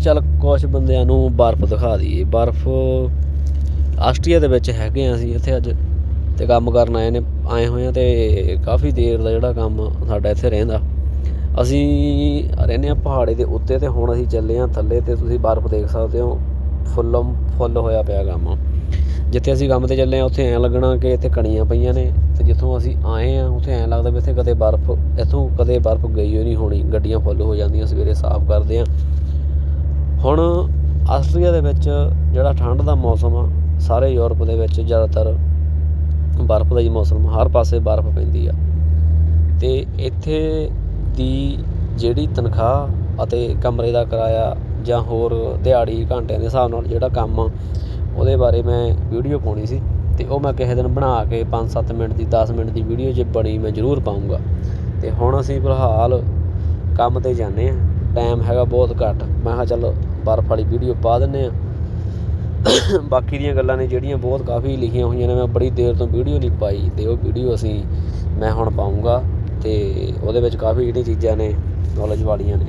ਚੱਲ ਕੁਝ ਬੰਦਿਆਂ ਨੂੰ ਬਰਫ਼ ਦਿਖਾ ਦਈਏ। ਬਰਫ਼ ਆਸਟਰੀਆ ਦੇ ਵਿੱਚ ਹੈਗੇ ਆ ਅਸੀਂ ਇੱਥੇ ਅੱਜ ਤੇ ਕੰਮ ਕਰਨ ਆਏ ਨੇ, ਆਏ ਹੋਏ ਆ ਤੇ ਕਾਫੀ ਦੇਰ ਦਾ ਜਿਹੜਾ ਕੰਮ ਸਾਡਾ ਇੱਥੇ ਰਹਿੰਦਾ। ਅਸੀਂ ਰਹਿੰਦੇ ਆ ਪਹਾੜੇ ਦੇ ਉੱਤੇ ਤੇ ਹੁਣ ਅਸੀਂ ਚੱਲੇ ਆ ਥੱਲੇ ਤੇ ਤੁਸੀਂ ਬਰਫ਼ ਦੇਖ ਸਕਦੇ ਹੋ, ਫੁੱਲ ਫੁੱਲ ਹੋਇਆ ਪਿਆ ਕੰਮ। ਜਿੱਥੇ ਅਸੀਂ ਕੰਮ ਤੇ ਚੱਲੇ ਆ ਉੱਥੇ ਐਂ ਲੱਗਣਾ ਕਿ ਇੱਥੇ ਕਣੀਆਂ ਪਈਆਂ ਨੇ ਤੇ ਜਿੱਥੋਂ ਅਸੀਂ ਆਏ ਆ ਉੱਥੇ ਐਂ ਲੱਗਦਾ ਵੀ ਇੱਥੇ ਕਦੇ ਬਰਫ਼, ਇੱਥੋਂ ਕਦੇ ਬਰਫ਼ ਗਈ ਹੋਈ ਨਹੀਂ ਹੋਣੀ, ਗੱਡੀਆਂ ਫੁੱਲ ਹੋ ਜਾਂਦੀਆਂ, ਸਵੇਰੇ ਸਾਫ਼ ਕਰਦੇ ਆ। ਹੁਣ ਆਸਟਰੀਆ ਦੇ ਵਿੱਚ ਜਿਹੜਾ ਠੰਡ ਦਾ ਮੌਸਮ ਆ, ਸਾਰੇ ਯੂਰਪ ਦੇ ਵਿੱਚ ਜ਼ਿਆਦਾਤਰ ਬਰਫ਼ ਦਾ ਹੀ ਮੌਸਮ, ਹਰ ਪਾਸੇ ਬਰਫ਼ ਪੈਂਦੀ ਆ। ਅਤੇ ਇੱਥੇ ਦੀ ਜਿਹੜੀ ਤਨਖਾਹ ਅਤੇ ਕਮਰੇ ਦਾ ਕਿਰਾਇਆ ਜਾਂ ਹੋਰ ਦਿਹਾੜੀ ਘੰਟਿਆਂ ਦੇ ਹਿਸਾਬ ਨਾਲ ਜਿਹੜਾ ਕੰਮ ਆ, ਉਹਦੇ ਬਾਰੇ ਮੈਂ ਵੀਡੀਓ ਪਾਉਣੀ ਸੀ ਅਤੇ ਉਹ ਮੈਂ ਕਿਸੇ ਦਿਨ ਬਣਾ ਕੇ 5-7 ਮਿੰਟ ਦੀ, ਦਸ ਮਿੰਟ ਦੀ ਵੀਡੀਓ ਜੇ ਬਣੀ ਮੈਂ ਜ਼ਰੂਰ ਪਾਉਂਗਾ ਅਤੇ ਹੁਣ ਅਸੀਂ ਫਿਲਹਾਲ ਕੰਮ ਤੇ ਜਾਂਦੇ ਹਾਂ ਟਾਈਮ ਹੈਗਾ ਬਹੁਤ ਘੱਟ। ਮੈਂ ਕਿਹਾ ਚੱਲ ਬਰਫ਼ ਵਾਲੀ ਵੀਡੀਓ ਪਾ ਦਿੰਨੇ ਆ ਬਾਕੀ ਦੀਆਂ ਗੱਲਾਂ ਨੇ ਜਿਹੜੀਆਂ ਬਹੁਤ ਕਾਫੀ ਲਿਖੀਆਂ ਹੋਈਆਂ ਨੇ, ਮੈਂ ਬੜੀ ਦੇਰ ਤੋਂ ਵੀਡੀਓ ਨਹੀਂ ਪਾਈ ਤੇ ਉਹ ਵੀਡੀਓ ਅਸੀਂ ਮੈਂ ਹੁਣ ਪਾਉਂਗਾ ਤੇ ਉਹਦੇ ਵਿੱਚ ਕਾਫੀ ਜਿਹੜੀਆਂ ਚੀਜ਼ਾਂ ਨੇ ਨੌਲੇਜ ਵਾਲੀਆਂ ਨੇ।